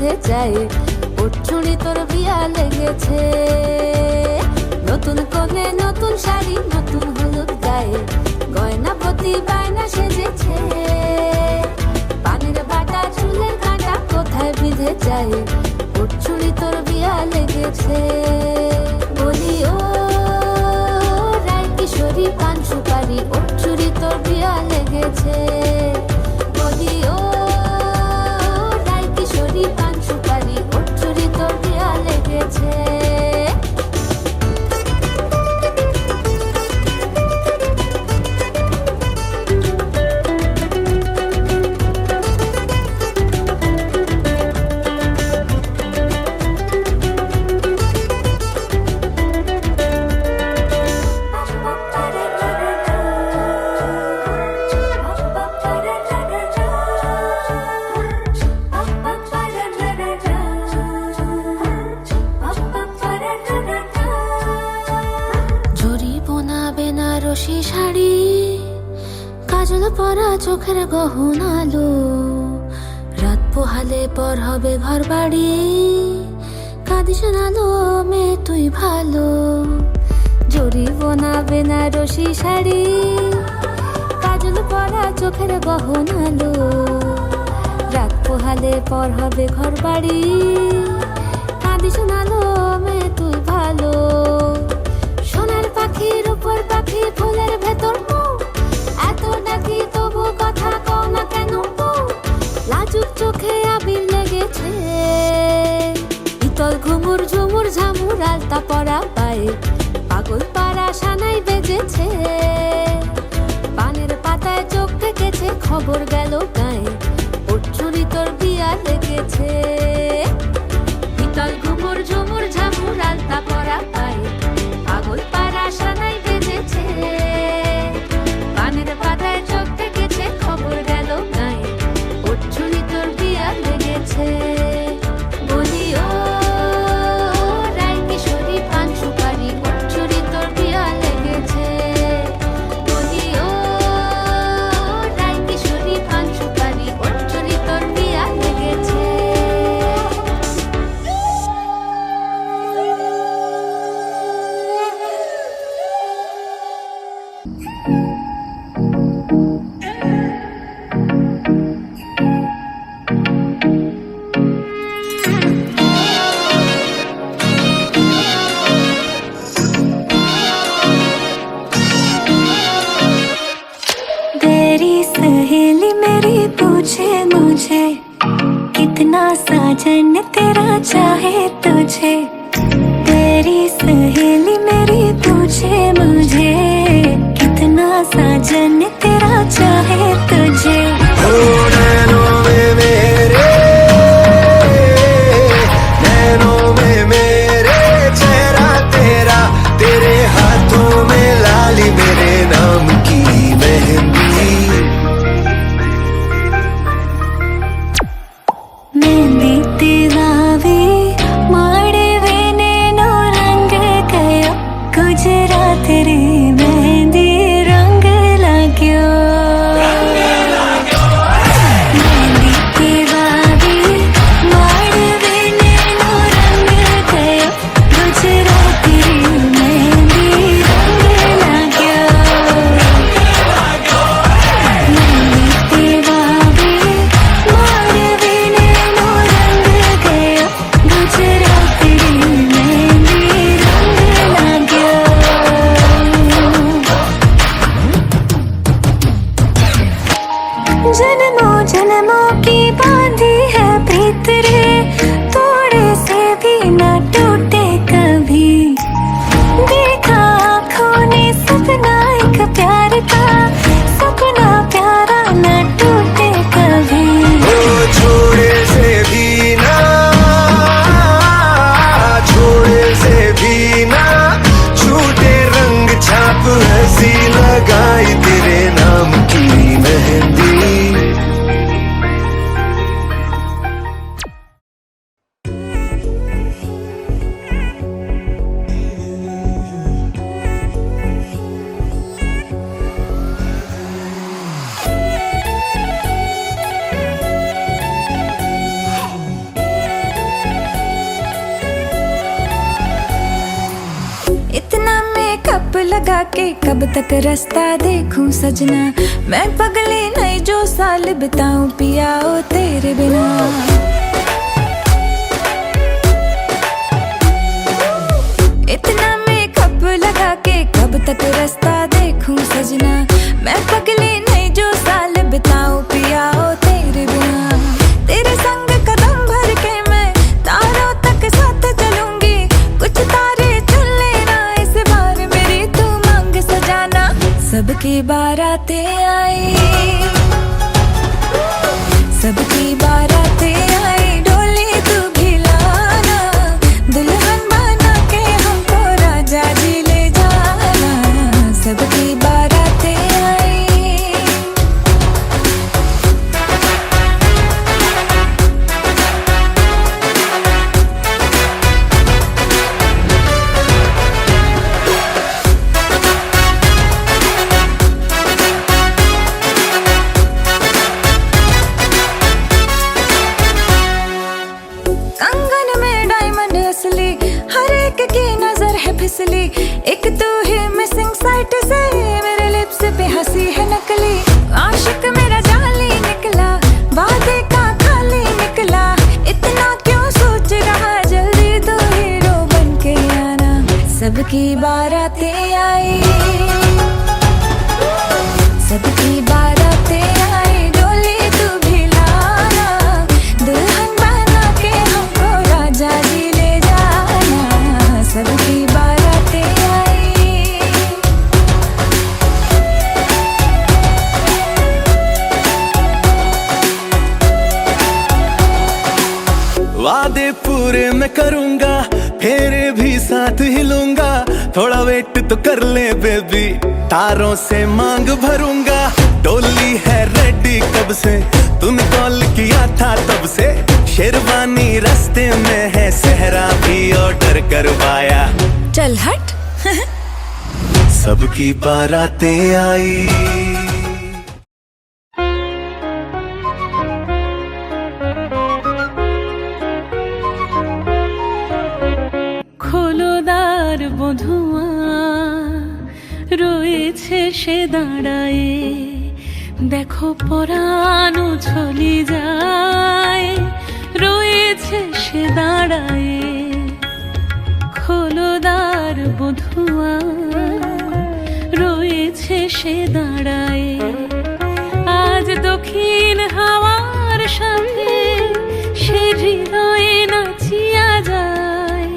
বিঁধে যায়। চুড়ি তোর বিয়া লেগেছে। নতুন কোণে নতুন শাড়ি, নতুন হলুদ গায়ে। গয়না, প্রতি বায়না সেজেছে। পানের বাটা, চুলের কাঁটা কোথায় বিঁধে যায়? ওর তোর বিয়া লেগেছে। বলি, ও রায় কিশোরী পান সুপারি ওর তোর বিয়া লেগেছে। চোখের গহনালো রাত পোহালে পর হবে ঘর বাড়ি। কাঁদিস নালো মে তুই ভালো। জরি বোনা বেনারসি শাড়ি। কাজল পরা চোখের গহনালো রাত পোহালে পর হবে ঘর বাড়ি। কাঁদিস নালো মে তুই ভালো। সোনার পাখির উপর পাখি ফুলের ভেতর ইতল ঘুমুর ঝুমুর ঝামুর আলতা পরা পায়ে। পাগল পাড়া সানাই বেজেছে। পানের পাতায় চোখ থেকেছে খবর গেল গায়ে। ওর তোর বিয়া লেগেছে। लगा के कब तक रास्ता देखूँ सजना? मैं पगली नहीं जो साल बिताऊं पियाओ तेरे बिना। इतना मेकअप लगा के कब तक रास्ता देखूँ सजना? मैं पगली करूँगा फेरे भी साथ हिलूँगा थोड़ा वेट तो कर ले बेबी तारों से मांग भरूँगा। डोली है रेडी कब से? तूने कॉल किया था तब से? शेरवानी रास्ते में है सहरा भी ऑर्डर करवाया। चल हट। सबकी बारातें आई। রয়েছে সে দাঁড়ায়ে, দেখো পরানো ছলি যায়, রয়েছে সে দাঁড়ায়ে। খোলদার বধুয়া, রয়েছে সে দাঁড়ায়ে। আজ দক্ষিণ হাওয়ার সাথে সে হৃদয়ে নাচিয়া যায়।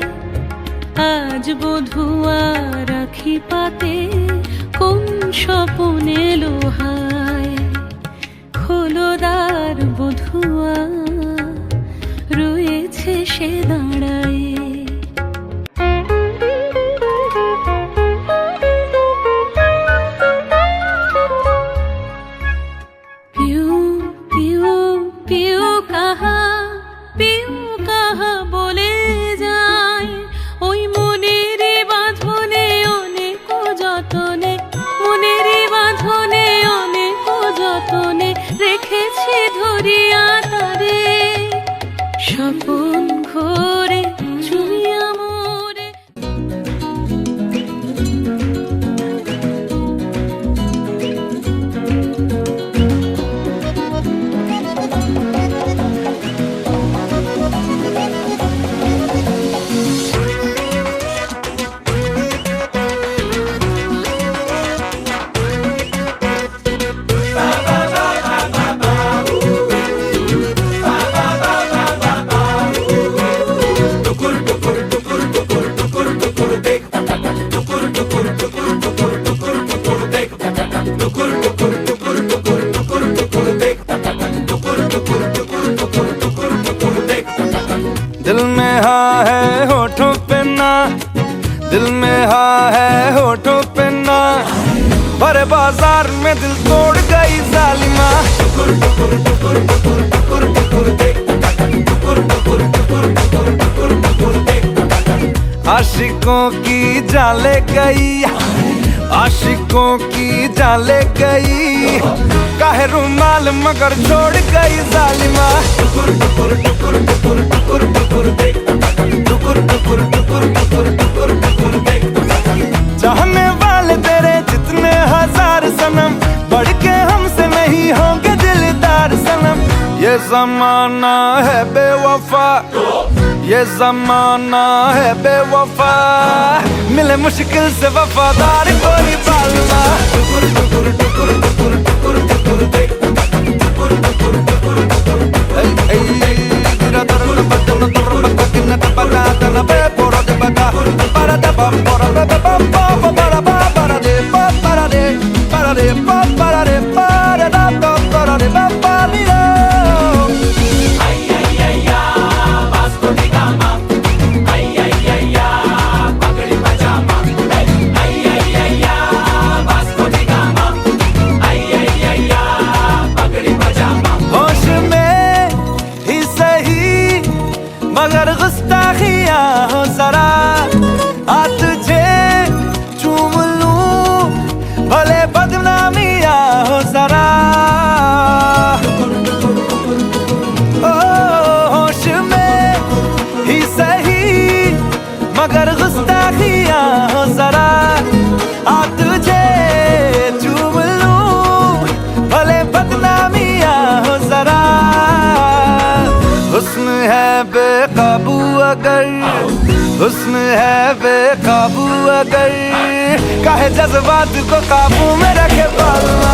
আজ বধুয়া রাখি পাতে স্বপনে লোহায় খোলদার বধুয়া রয়েছে সে দাঁড়ায় आशिकों की जाले गई। आशिकों की जाले गई। काहे रुमाल मगर छोड़ गई जालिमा। चाहने वाले तेरे जितने हज़ार सनम बढ़ के हमसे नहीं होंगे दिलदार सनम। ये जमाना है बेवफा। ये जमाना है बेवफा। मिले मुश्किल से वफादार कोई बालमा। होश हुस्न है बेकाबू अगर काहे जज्बात को काबू में रखे पालना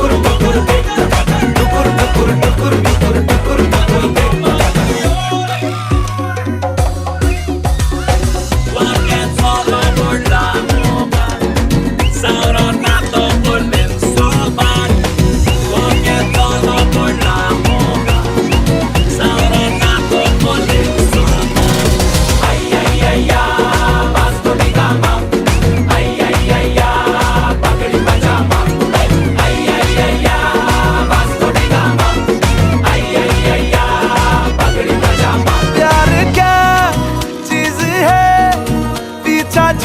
Sauronato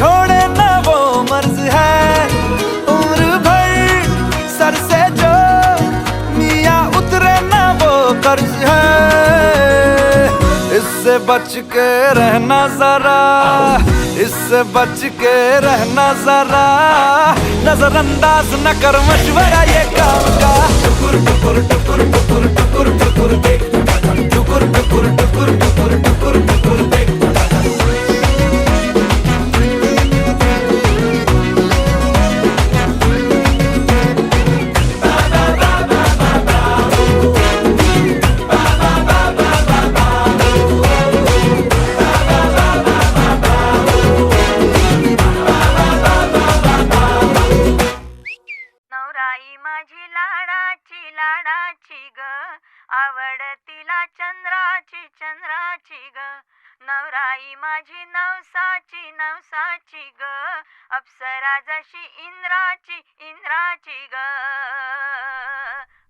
छोड़े ना वो मर्ज है। उम्र भर सर से जो मिया उतरे ना वो कर्ज है। इससे बच के रहना जरा, इससे बच के रहना जरा। नजरअंदाज न कर मशवरा ये काम का। नवराई ग. नवराई माझी नवसाची नवसाची ग. अप्सरा जशी इंद्राची इंद्राची ग.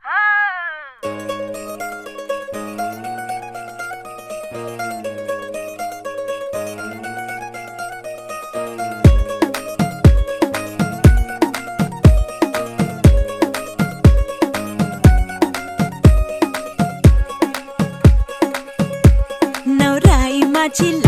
हो. çile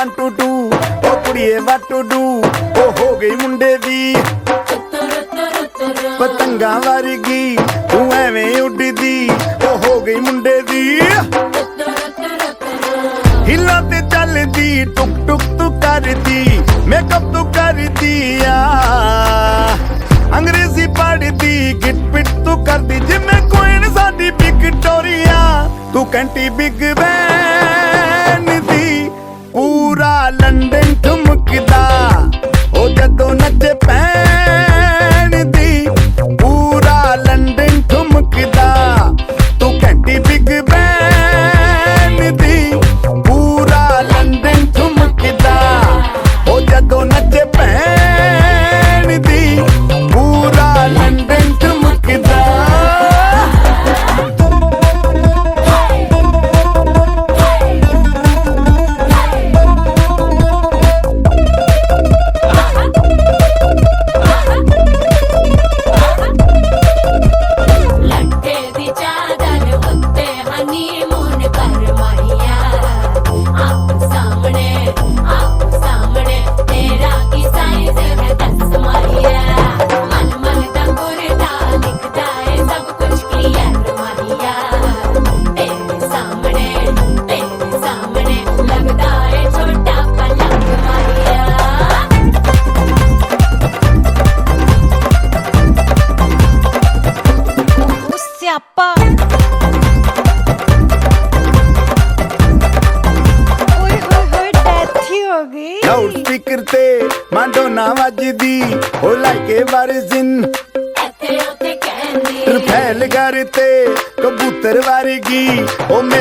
1 2 2 ਉਹ ਕੁੜੀਏ 1 2 2 ਉਹ ਹੋ ਗਈ ਮੁੰਡੇ ਦੀ। ਪਤੰਗਾ ਵਰਗੀ, ਤੂੰ ਐਵੇਂ ਉੱਡਦੀ, ਉਹ ਹੋ ਗਈ ਮੁੰਡੇ ਦੀ। ਹਿੱਲਾ ਤੇ ਚੱਲਦੀ, ਟੁਕ ਟੁਕ ਤੂੰ ਕਰਦੀ ਮੇਕਅਪ ਤੂੰ ਕਰਦੀ ਆ। ਅੰਗਰੇਜ਼ੀ ਪੜਦੀ ਗਿਟ ਪਿਟ ਤੂੰ ਕਰਦੀ, ਜਿਵੇਂ ਕੋਇਨ ਸਾਡੀ ਵਿਕਟੋਰੀਆ ਤੂੰ ਕੰਟੀ Big Ben vida.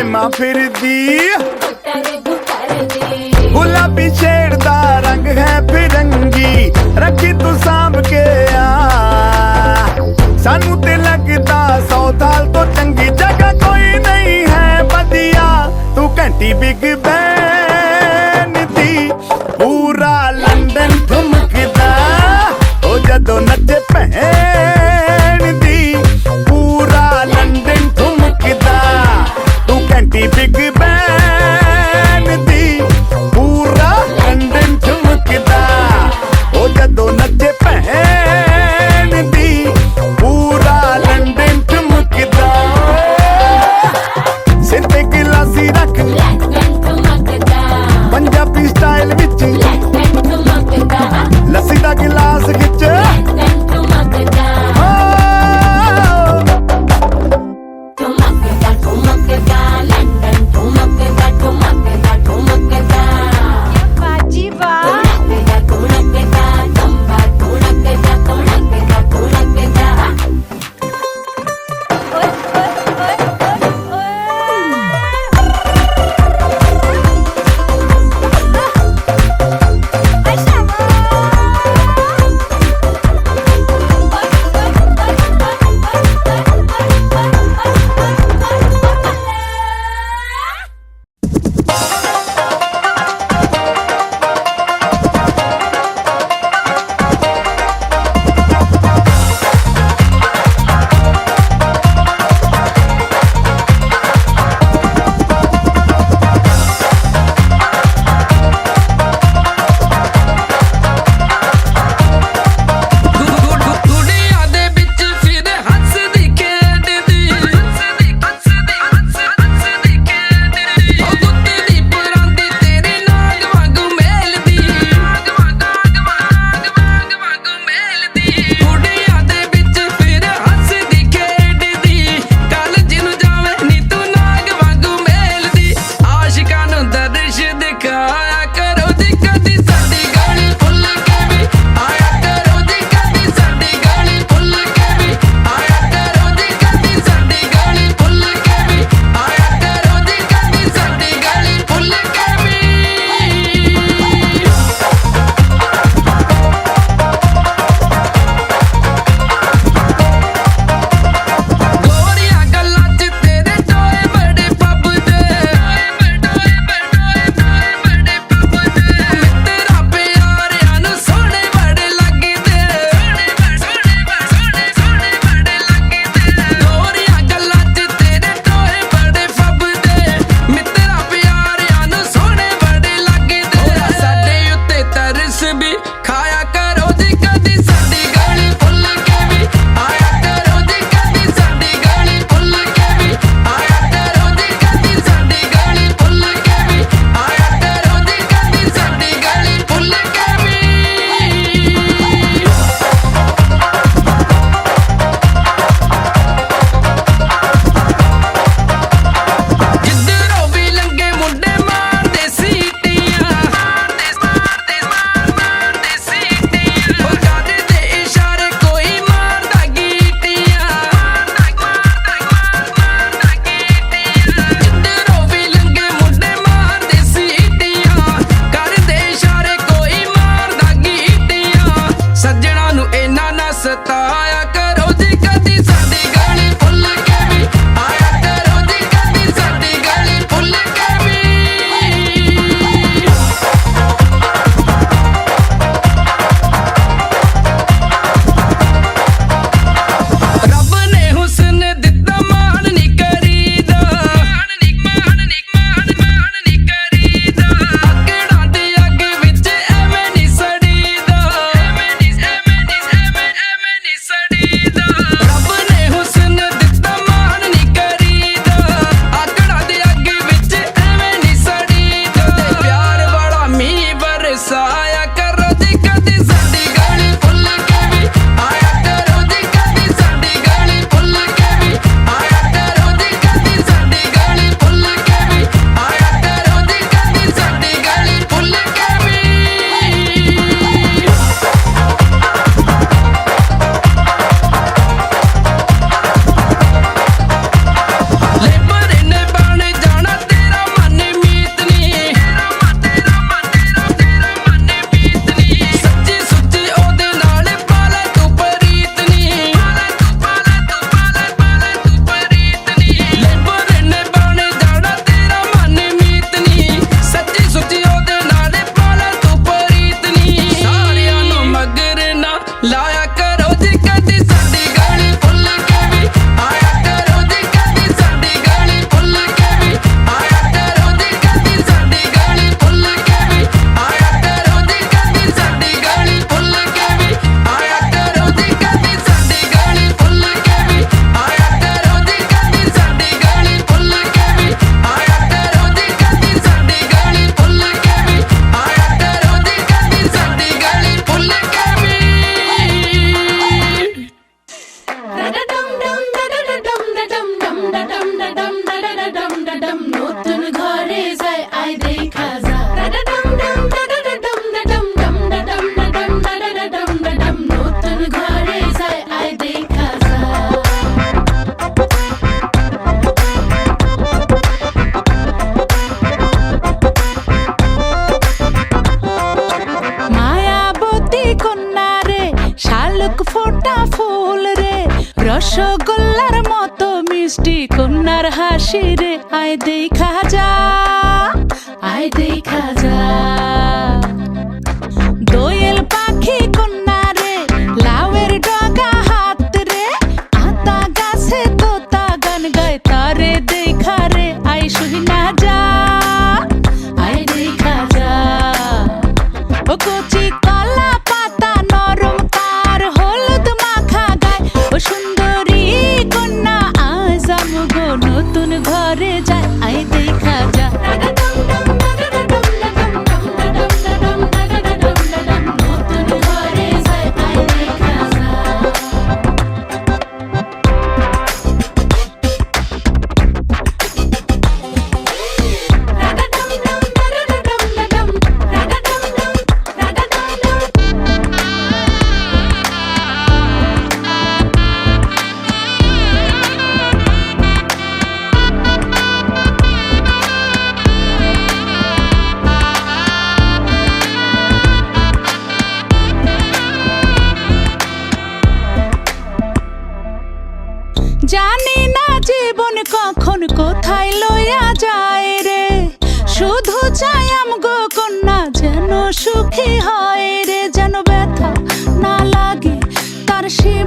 my pity thee.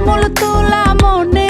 আমল তোলা মনে